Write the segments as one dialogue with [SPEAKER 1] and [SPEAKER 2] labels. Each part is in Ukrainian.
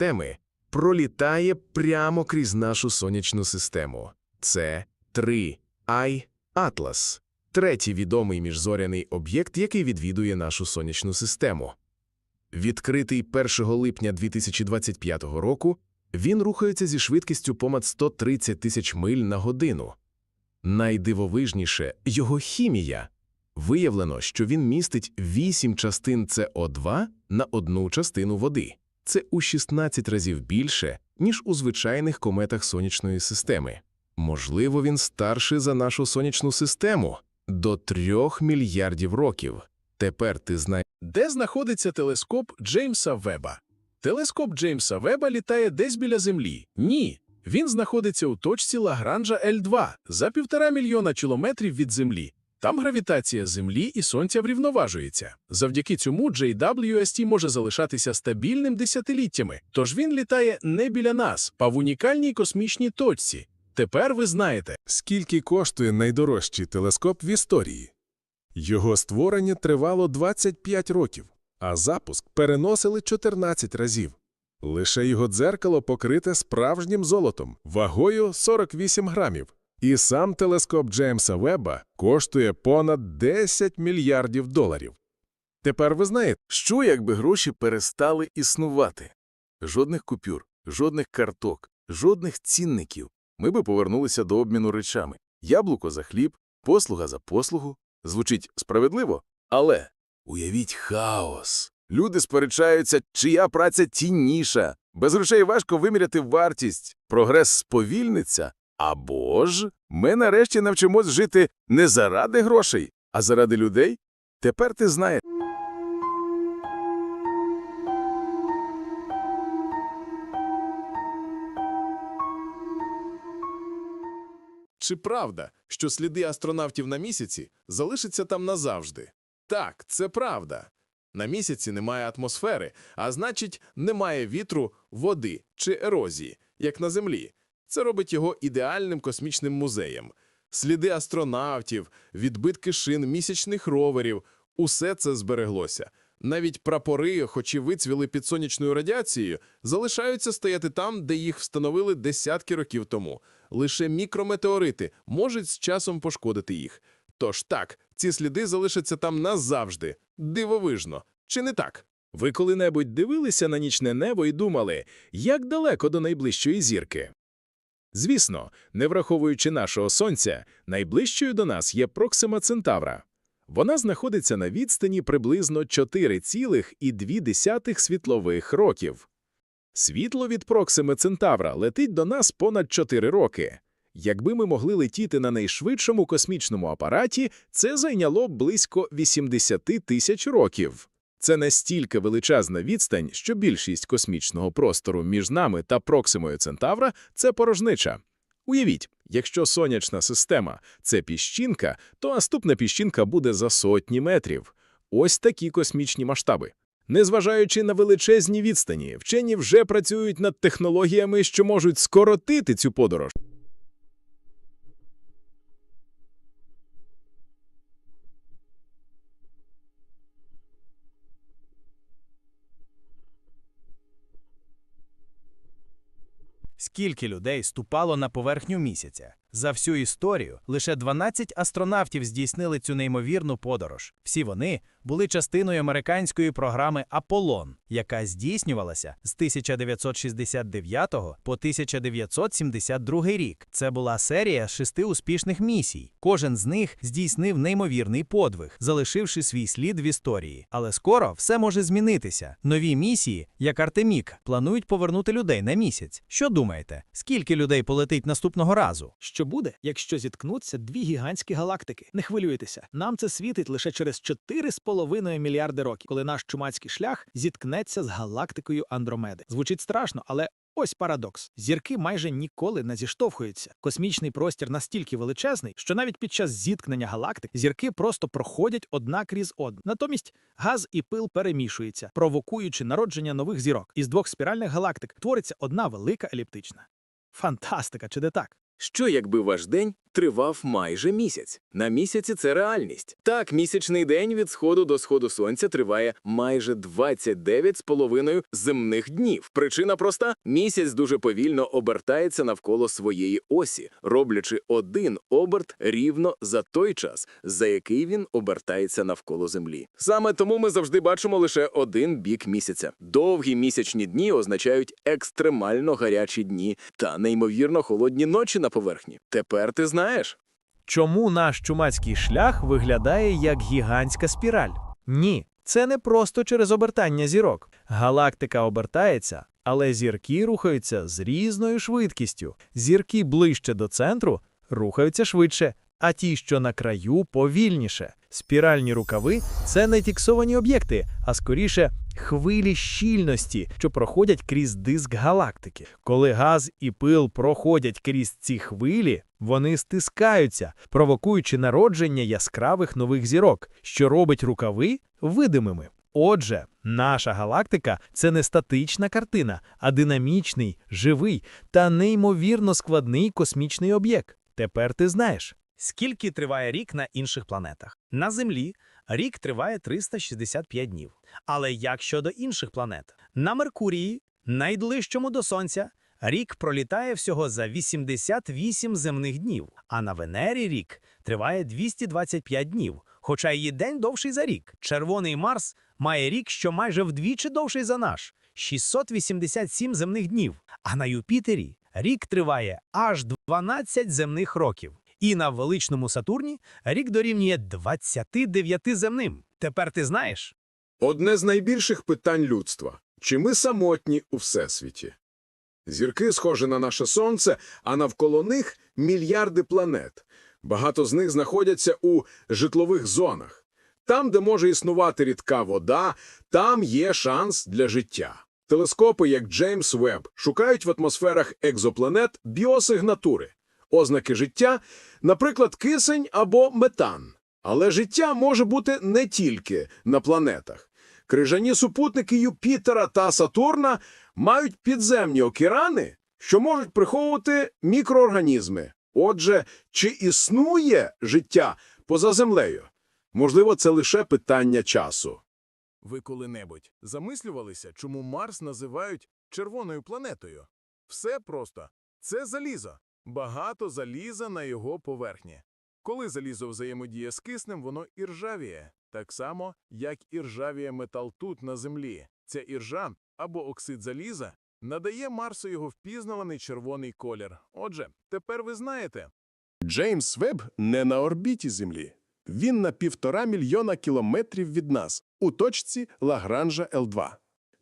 [SPEAKER 1] системи пролітає прямо крізь нашу сонячну систему. Це 3 Ай Атлас, третій відомий міжзоряний об'єкт, який відвідує нашу сонячну систему. Відкритий 1 липня 2025 року, він рухається зі швидкістю понад 130 тисяч миль на годину. Найдивовижніше – його хімія. Виявлено, що він містить 8 частин СО2 на одну частину води. Це у 16 разів більше, ніж у звичайних кометах сонячної системи. Можливо, він старший за нашу сонячну систему до 3 мільярдів років. Тепер ти знаєш.
[SPEAKER 2] Де знаходиться телескоп Джеймса Веба? Телескоп Джеймса Веба літає десь біля Землі. Ні. Він знаходиться у точці Лагранжа L2 за півтора мільйона кілометрів від Землі. Там гравітація Землі і Сонця врівноважується. Завдяки цьому JWST може залишатися стабільним десятиліттями, тож він літає не біля нас, а в унікальній космічній точці. Тепер ви знаєте.
[SPEAKER 3] Скільки коштує найдорожчий телескоп в історії? Його створення тривало 25 років, а запуск переносили 14 разів. Лише його дзеркало покрите справжнім золотом, вагою 48 грамів. І сам телескоп Джеймса Веба коштує понад 10 мільярдів доларів. Тепер ви знаєте,
[SPEAKER 4] Що, якби гроші перестали існувати? Жодних купюр, жодних карток, жодних цінників. Ми би повернулися до обміну речами. Яблуко за хліб, послуга за послугу. Звучить справедливо, але уявіть хаос. Люди сперечаються, чия праця цінніша. Без грошей важко виміряти вартість. Прогрес сповільниться. Або ж ми нарешті навчимось жити не заради грошей, а заради людей. Тепер ти знаєш.
[SPEAKER 2] Чи правда, що сліди астронавтів на місяці залишаться там назавжди? Так, це правда. На місяці немає атмосфери, а значить, немає вітру, води чи ерозії, як на Землі. Це робить його ідеальним космічним музеєм. Сліди астронавтів, відбитки шин місячних роверів – усе це збереглося. Навіть прапори, хоч і вицвіли під сонячною радіацією, залишаються стояти там, де їх встановили десятки років тому. Лише мікрометеорити можуть з часом пошкодити їх. Тож так, ці сліди залишаться там назавжди. Дивовижно. Чи не так?
[SPEAKER 5] Ви коли-небудь дивилися на нічне небо і думали, як далеко до найближчої зірки? Звісно, не враховуючи нашого Сонця, найближчою до нас є Проксима Центавра. Вона знаходиться на відстані приблизно 4,2 світлових років. Світло від Проксими Центавра летить до нас понад 4 роки. Якби ми могли летіти на найшвидшому космічному апараті, це зайняло б близько 80 тисяч років. Це настільки величезна відстань, що більшість космічного простору між нами та Проксимою Центавра – це порожнича. Уявіть, якщо сонячна система – це піщинка, то наступна піщинка буде за сотні метрів. Ось такі космічні масштаби. Незважаючи на величезні відстані, вчені вже працюють над технологіями, що можуть скоротити цю подорож.
[SPEAKER 6] Скільки людей ступало на поверхню місяця? За всю історію лише 12 астронавтів здійснили цю неймовірну подорож. Всі вони були частиною американської програми Аполлон, яка здійснювалася з 1969 по 1972 рік. Це була серія шести успішних місій. Кожен з них здійснив неймовірний подвиг, залишивши свій слід в історії. Але скоро все може змінитися. Нові місії, як Артемік, планують повернути людей на місяць. Що думаєте? Скільки людей полетить наступного разу?
[SPEAKER 7] Що буде, якщо зіткнуться дві гігантські галактики? Не хвилюйтеся, нам це світить лише через 4,5 мільярди років, коли наш чумацький шлях зіткнеться з галактикою Андромеди. Звучить страшно, але ось парадокс: зірки майже ніколи не зіштовхуються. Космічний простір настільки величезний, що навіть під час зіткнення галактик зірки просто проходять одна крізь одну. Натомість газ і пил перемішуються, провокуючи народження нових зірок. Із двох спіральних галактик твориться одна велика еліптична. Фантастика, чи не так?
[SPEAKER 4] Що якби ваш день тривав майже місяць. На місяці це реальність. Так, місячний день від сходу до сходу сонця триває майже 29,5 земних днів. Причина проста: місяць дуже повільно обертається навколо своєї осі, роблячи один оберт рівно за той час, за який він обертається навколо Землі. Саме тому ми завжди бачимо лише один бік місяця. Довгі місячні дні означають екстремально гарячі дні та неймовірно холодні ночі на поверхні. Тепер ти знаєш.
[SPEAKER 6] Чому наш чумацький шлях виглядає як гігантська спіраль? Ні, це не просто через обертання зірок. Галактика обертається, але зірки рухаються з різною швидкістю. Зірки ближче до центру рухаються швидше, а ті, що на краю, повільніше. Спіральні рукави це не фіксовані об'єкти, а скоріше хвилі щільності, що проходять крізь диск галактики. Коли газ і пил проходять крізь ці хвилі, вони стискаються, провокуючи народження яскравих нових зірок, що робить рукави видимими. Отже, наша галактика це не статична картина, а динамічний, живий та неймовірно складний космічний об'єкт. Тепер ти знаєш. Скільки триває рік на інших планетах? На Землі рік триває 365 днів. Але як щодо інших планет? На Меркурії, найближчому до Сонця, рік пролітає всього за 88 земних днів, а на Венері рік триває 225 днів, хоча її день довший за рік. Червоний Марс має рік, що майже вдвічі довший за наш 687 земних днів. А на Юпітері рік триває аж 12 земних років. І на величному Сатурні рік дорівнює 29 земним. Тепер ти знаєш?
[SPEAKER 8] Одне з найбільших питань людства – чи ми самотні у Всесвіті? Зірки схожі на наше Сонце, а навколо них – мільярди планет. Багато з них знаходяться у житлових зонах. Там, де може існувати рідка вода, там є шанс для життя. Телескопи, як Джеймс Веб, шукають в атмосферах екзопланет біосигнатури, ознаки життя, наприклад, кисень або метан. Але життя може бути не тільки на планетах. Крижані супутники Юпітера та Сатурна мають підземні океани, що можуть приховувати мікроорганізми. Отже, чи існує життя поза землею? Можливо, це лише питання часу.
[SPEAKER 2] Ви коли-небудь замислювалися, чому Марс називають червоною планетою? Все просто. Це залізо. Багато заліза на його поверхні. Коли залізо взаємодіє з киснем, воно іржавіє, так само, як іржавіє метал тут, на землі. Ця іржа або оксид заліза надає Марсу його впізнаваний червоний колір. Отже, тепер ви знаєте. Джеймс Веб не на орбіті Землі. Він на півтора мільйона кілометрів від нас, у точці Лагранжа Л2.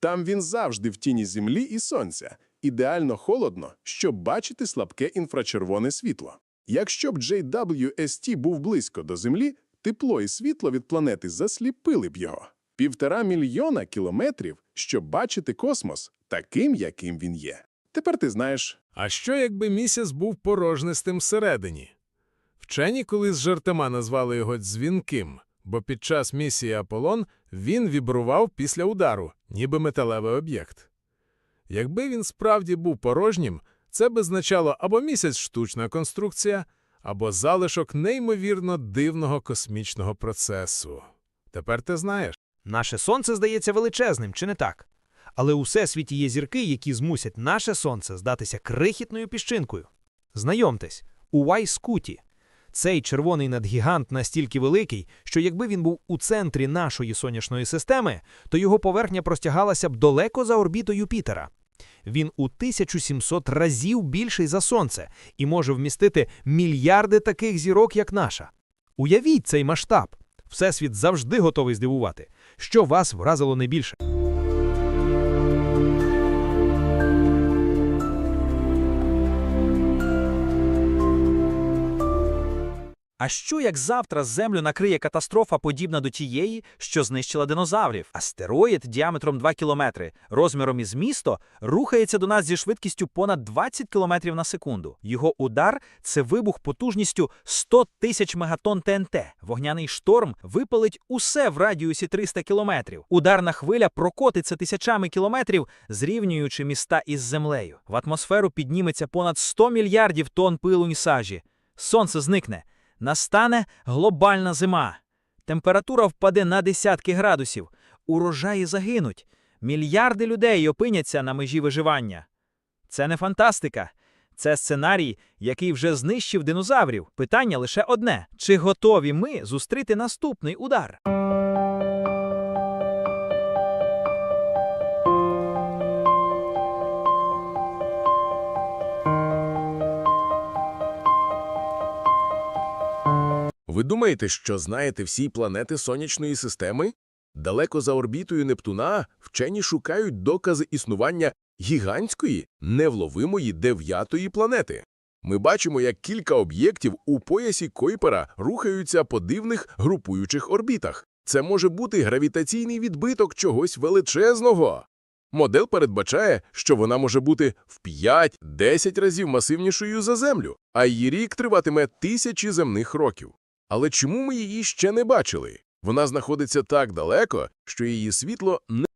[SPEAKER 2] Там він завжди в тіні Землі і Сонця, ідеально холодно, щоб бачити слабке інфрачервоне світло. Якщо б JWST був близько до Землі, тепло і світло від планети засліпили б його. Півтора мільйона кілометрів, щоб бачити космос таким, яким він є. Тепер ти знаєш,
[SPEAKER 3] А що, якби місяць був порожнистим всередині? Вчені колись жартома назвали його дзвінким, бо під час місії Аполлон він вібрував після удару, ніби металевий об'єкт. Якби він справді був порожнім, це б означало або місяць штучна конструкція, або залишок неймовірно дивного космічного процесу. Тепер ти знаєш.
[SPEAKER 6] Наше сонце здається величезним, чи не так? Але у всесвіті є зірки, які змусять наше сонце здатися крихітною піщинкою. Знайомтесь, у Вайскуті. Цей червоний надгігант настільки великий, що якби він був у центрі нашої сонячної системи, то його поверхня простягалася б далеко за орбітою Юпітера. Він у 1700 разів більший за Сонце і може вмістити мільярди таких зірок, як наша. Уявіть цей масштаб. Всесвіт завжди готовий здивувати. Що вас вразило найбільше?
[SPEAKER 9] А що як завтра землю накриє катастрофа, подібна до тієї, що знищила динозаврів? Астероїд діаметром 2 кілометри, розміром із місто, рухається до нас зі швидкістю понад 20 кілометрів на секунду. Його удар це вибух потужністю 100 тисяч мегатон ТНТ. Вогняний шторм випалить усе в радіусі 300 кілометрів. Ударна хвиля прокотиться тисячами кілометрів, зрівнюючи міста із землею. В атмосферу підніметься понад 100 мільярдів тонн пилу і сажі.
[SPEAKER 6] сонце зникне. Настане глобальна зима. Температура впаде на десятки градусів. Урожаї загинуть. Мільярди людей опиняться на межі виживання. Це не фантастика. Це сценарій, який вже знищив динозаврів. Питання лише одне: чи готові ми зустріти наступний удар?
[SPEAKER 2] Ви думаєте, що знаєте всі планети сонячної системи? Далеко за орбітою Нептуна вчені шукають докази існування гігантської, невловимої дев'ятої планети. Ми бачимо, як кілька об'єктів у поясі Койпера рухаються по дивних групуючих орбітах. Це може бути гравітаційний відбиток чогось величезного. Модель передбачає, що вона може бути в 5-10 разів масивнішою за Землю, а її рік триватиме тисячі земних років. Але чому ми її ще не бачили? Вона знаходиться так далеко, що її світло не